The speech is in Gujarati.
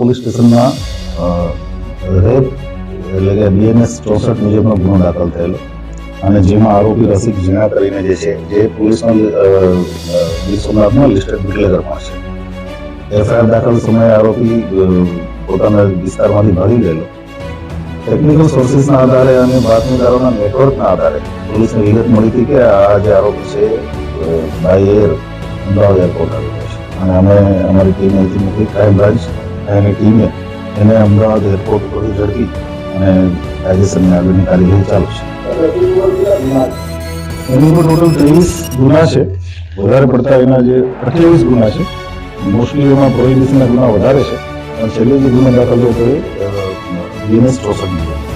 પોલીસ સ્ટેશનમાં રેપ એટલે કે બીએનએસ ચોસઠ મુજબનો ગુનો દાખલ થયેલો. અને જેમાં આરોપી રસિક ઝીણા કરીને જે છે, જે પોલીસનો સોમનાથમાં લિસ્ટેડ બુટલેગર છે. એફઆઈઆર દાખલ સમયે આરોપી પોતાના વિસ્તારમાંથી ભાગી ગયેલો. ટેકનિકલ સોર્સિસના આધારે અને બાતમીદારોના નેટવર્કના આધારે પોલીસને વિગત મળી હતી કે આ જે આરોપી છે બાય એર અમદાવાદ એરપોર્ટ આવેલો છે. અને અમે અમારી ટીમ અહીંથી મોકલી ક્રાઇમ બ્રાન્ચ અને ટીમે એને અમદાવાદ એરપોર્ટ પર ઝડપી અને કાયદેસરની આગળની કાર્યવાહી ચાલુ છે. એની ઉપર ટોટલ ત્રેવીસ ગુના છે. વધારે પડતા એના જે અઠ્યાવીસ ગુના છે. મોસ્ટલી એમાં પ્રોહિબિશનના ગુના વધારે છે. પણ છેલ્લે જે ગુનો દાખલ થયો એ બીએનએસ ચોસઠ